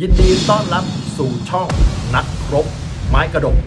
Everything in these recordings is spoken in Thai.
ยินดีต้อนรับสู่ช่องนักรบ ไม้กระดก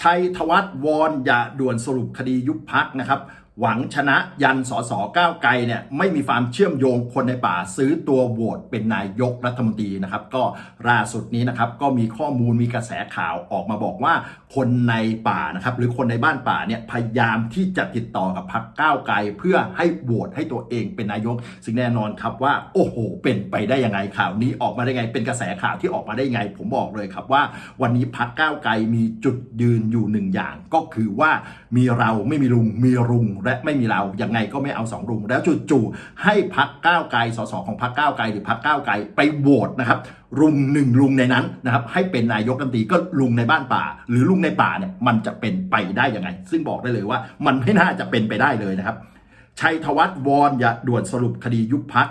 ชัยธวัฒน์วอนอย่าด่วนสรุปคดียุบพักนะครับ หวังชนะยันสสก้าวไกลเนี่ยไม่มีความเชื่อมโยงคนในป่าซื้อตัวโหวตเป็นนายกรัฐมนตรีนะครับ ก็ล่าสุดนี้นะครับก็มีข้อมูลมีกระแสข่าวออกมาบอกว่า คนในป่านะครับ หรือคนในบ้านป่าเนี่ยพยายามที่จะติดต่อกับพักก้าวไกลเพื่อให้โหวตให้ตัวเองเป็นนายก ซึ่งแน่นอนครับว่า โอ้โห เป็นไปได้ยังไงข่าวนี้ออกมาได้ไง เป็นกระแสข่าวที่ออกมาได้ไง ผมบอกเลยครับว่า วันนี้พักก้าวไกลมีจุดยืนอยู่หนึ่งอย่าง ก็คือว่ามีเราไม่มีลุงมีรุงและไม่มีเรายังไงก็ไม่เอาสองรุงแล้วจู่ๆให้พักก้าวไกลสสของพักก้าวไกลหรือพักก้าวไกลไปโหวตนะครับ ลุงหนึ่งลุงในนั้นนะครับให้เป็นนายกรัฐมนตรีก็ลุงในบ้านป่า หรือลุงในป่าเนี่ยมันจะเป็นไปได้ยังไง ซึ่งบอกได้เลยว่า มันไม่น่าจะเป็นไปได้เลยนะครับชัยธวัฒน์วอนอย่าด่วนสรุปคดียุบพัก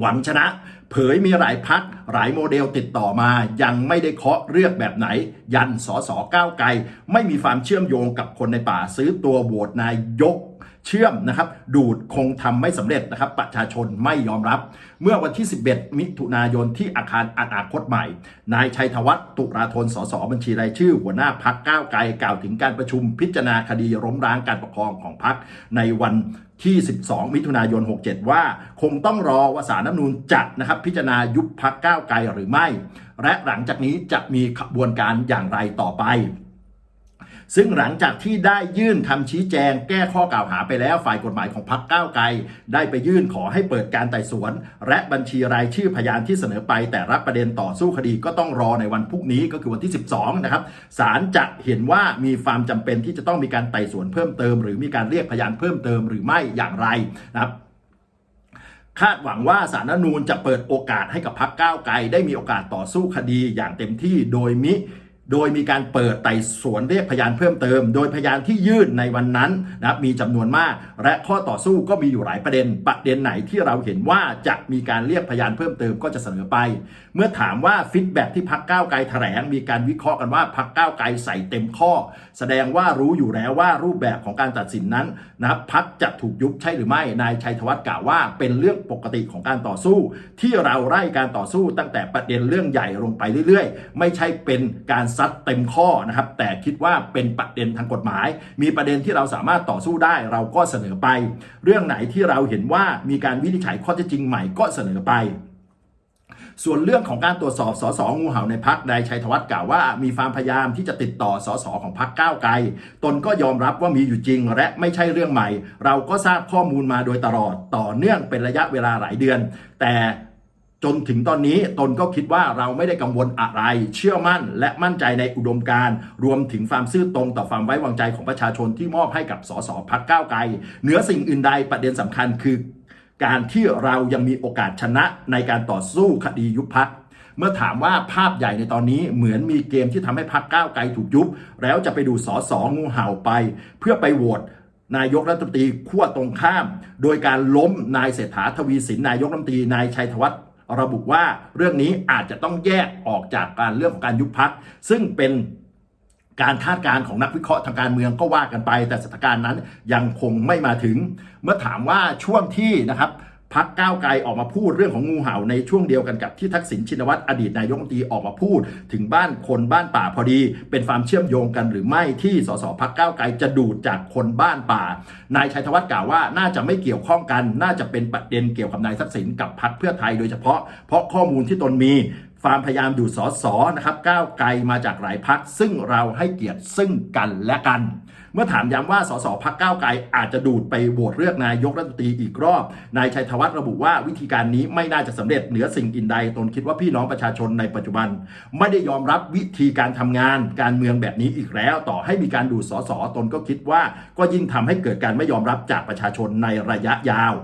หวังชนะ เผยมีหลายพักหลายโมเดลติดต่อมา ยังไม่ได้เคาะเลือกแบบไหน ยันสอสอก้าวไกล ไม่มีความเชื่อมโยงกับคนในป่าซื้อตัวโหวตนายก เชื่อมนะครับดูดคงทำไม่สำเร็จนะครับประชาชนไม่ยอมรับ เมื่อวันที่ 11 มิถุนายนที่อาคารอนาคตใหม่ นายชัยธวัฒน์ตุราธนสสบัญชีรายชื่อ หัวหน้าพักก้าวไกลกล่าวถึงการประชุมพิจารณาคดีล้มล้างการปกครองของพักในวันที่ 12 มิถุนายน 67 ว่าคงต้องรอว่าสารน้ำนูนจะนะครับพิจารณายุบพักก้าวไกลหรือไม่ และหลังจากนี้จะมีขบวนการอย่างไรต่อไป ซึ่งหลังจากที่ได้ยื่นคำชี้แจงแก้ข้อกล่าวหาไปแล้วฝ่ายกฎหมายของพรรคก้าวไกล ได้ไปยื่นขอให้เปิดการไต่สวน และบัญชีรายชื่อพยานที่เสนอไป แต่รับประเด็นต่อสู้คดีก็ต้องรอในวันพรุ่งนี้ก็คือวันที่ 12 นะครับศาลจะเห็นว่ามีความจำเป็นที่จะต้องมีการไต่สวนเพิ่มเติม หรือมีการเรียกพยานเพิ่มเติมหรือไม่อย่างไรนะครับคาดหวังว่าสารรัฐธรรมนูญจะเปิดโอกาสให้กับพรรคก้าวไกล ได้มีโอกาสต่อสู้คดีอย่างเต็มที่โดยมิ โดยมีการเปิดไต่สวนเรียกพยานเพิ่มเติม โดยพยานที่ยื่นในวันนั้นนะมีจำนวนมาก และข้อต่อสู้ก็มีอยู่หลายประเด็น ประเด็นไหนที่เราเห็นว่าจะมีการเรียกพยานเพิ่มเติมก็จะเสนอไป เมื่อถามว่าฟีดแบ็ที่พักก้าวไกลแถลงมีการวิเคราะห์กันว่าพักก้าวไกลใส่เต็มข้อ แสดงว่ารู้อยู่แล้วว่ารูปแบบของการตัดสินนั้นนะครับพักจะถูกยุบใช่หรือไม่นายชัยธวัฒน์กล่าวว่า เป็นเรื่องปกติของการต่อสู้ ที่เราไล่การต่อสู้ตั้งแต่ประเด็นเรื่องใหญ่ลงไปเรื่อย ๆ ไม่ใช่เป็นการซัดเต็มข้อนะครับ แต่คิดว่าเป็นประเด็นทางกฎหมาย มีประเด็นที่เราสามารถต่อสู้ได้เราก็เสนอไป เรื่องไหนที่เราเห็นว่ามีการวินิจฉัยข้อเท็จจริงใหม่ก็เสนอไปส่วนเรื่องของการตรวจสอบสสงูเห่าในพักนายชัยธวัฒน์กล่าวว่ามีความพยายามที่จะติดต่อสสของพักก้าวไกล ตนก็ยอมรับว่ามีอยู่จริง และไม่ใช่เรื่องใหม่ เราก็ทราบข้อมูลมาโดยตลอดต่อเนื่องเป็นระยะเวลาหลายเดือน แต่ จนถึงตอนนี้ตนก็คิดว่าเราไม่ได้กังวลอะไร เชื่อมั่นและมั่นใจในอุดมการณ์รวมถึงความซื่อตรงต่อความไว้วางใจของประชาชนที่มอบให้กับสสพักก้าวไกลเหนือสิ่งอื่นใดประเด็นสำคัญคือ การที่เรายังมีโอกาสชนะในการต่อสู้คดียุบพักเมื่อถามว่าภาพใหญ่ในตอนนี้เหมือนมีเกมที่ทำให้พักก้าวไกลถูกยุบ แล้วจะไปดูสอสองูเห่าไป เพื่อไปโหวตนายกรัฐมนตรีขั้วตรงข้าม โดยการล้มนายเศรษฐาทวีสินนายกรัฐมนตรีนายชัยธวัฒน์ ระบุว่าเรื่องนี้อาจจะต้องแยกออกจากการเรื่องของการยุบพักซึ่งเป็นการคาดการณ์ของนักวิเคราะห์ทางการเมืองก็ว่ากันไป แต่สถานการณ์นั้นยังคงไม่มาถึง เมื่อถามว่าช่วงที่นะครับ พักก้าวไกลออกมาพูดเรื่องของงูเห่าในช่วงเดียวกันกับที่ทักษิณชินวัตรอดีตนายกรัฐมนตรีออกมาพูด ถึงบ้านคนบ้านป่าพอดี เป็นความเชื่อมโยงกันหรือไม่ที่สสพักก้าวไกลจะดูดจากคนบ้านป่า นายชัยธวัฒน์กล่าวว่าน่าจะไม่เกี่ยวข้องกัน น่าจะเป็นประเด็นเกี่ยวกับนายทักษิณกับพักเพื่อไทยโดยเฉพาะ เพราะข้อมูลที่ตนมี ความพยายามดูดสอสอนะครับก้าวไกลมาจากหลายพักซึ่งเราให้เกียรติซึ่งกันและกัน เมื่อถามย้ำว่าสสพักก้าวไกลอาจจะดูดไปโหวตเลือกนายกรัฐมนตรีอีกรอบ นายชัยธวัฒน์ระบุว่าวิธีการนี้ไม่น่าจะสำเร็จเหนือสิ่งอื่นใดตนคิดว่าพี่น้องประชาชนในปัจจุบัน ไม่ได้ยอมรับวิธีการทำงานการเมืองแบบนี้อีกแล้ว ต่อให้มีการดูดสสตนก็คิดว่าก็ยิ่งทำให้เกิดการไม่ยอมรับจากประชาชนในระยะยาว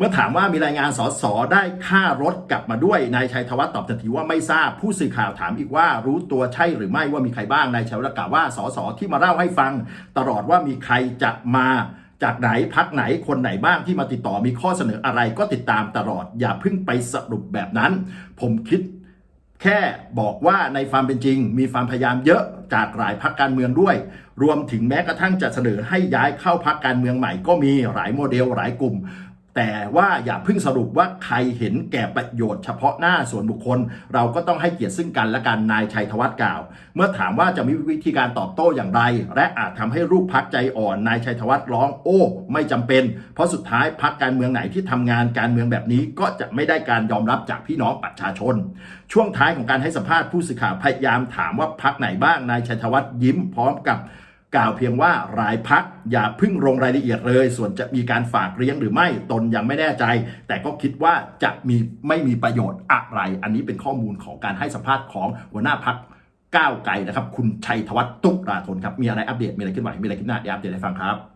เมื่อถามว่ามีรายงานสสได้ค่ารถกลับมาด้วยนายชัยธวัฒน์ตอบทันทีว่าไม่ทราบผู้สื่อข่าวถามอีกว่ารู้ตัวใช่หรือไม่ว่ามีใครบ้างนายชัยวัฒน์กล่าวว่าสสที่มาเล่าให้ฟัง ตลอดว่ามีใครจะมาจากไหนพักไหนคนไหนบ้างที่มาติดต่อมีข้อเสนออะไรก็ติดตามตลอดอย่าเพิ่งไปสรุปแบบนั้น ผมคิดแค่บอกว่าในความเป็นจริง มีความพยายามเยอะจากหลายพักการเมืองด้วย รวมถึงแม้กระทั่งจะเสนอให้ย้ายเข้าพักการเมืองใหม่ก็มีหลายโมเดลหลายกลุ่ม แต่ว่าอย่าเพิ่งสรุปว่าใครเห็นแก่ประโยชน์เฉพาะหน้าส่วนบุคคล เราก็ต้องให้เกียรติซึ่งกันและกันนายชัยธวัฒน์กล่าว เมื่อถามว่าจะมีวิธีการตอบโต้อย่างไร และอาจทำให้รูปพักใจอ่อนนายชัยธวัฒน์ร้องโอ้ ไม่จำเป็น เพราะสุดท้ายพักการเมืองไหนที่ทำงานการเมืองแบบนี้ก็จะไม่ได้การยอมรับจากพี่น้องประชาชน ช่วงท้ายของการให้สัมภาษณ์ผู้สื่อข่าวพยายามถามว่าพักไหนบ้างนายชัยธวัฒน์ยิ้มพร้อมกับ กล่าวเพียงว่ารายพักอย่าพึ่งลงรายละเอียดเลย ส่วนจะมีการฝากเลี้ยงหรือไม่ตนยังไม่แน่ใจ แต่ก็คิดว่าจะมีไม่มีประโยชน์อะไร อันนี้เป็นข้อมูลของการให้สัมภาษณ์ของหัวหน้าพักก้าวไกลนะครับ คุณชัยธวัฒน์ตุลาธนครับ มีอะไรอัปเดต มีอะไรขึ้นไหวมีอะไรขึ้นหน้าเดี๋ยวอัปเดตให้ฟังครับ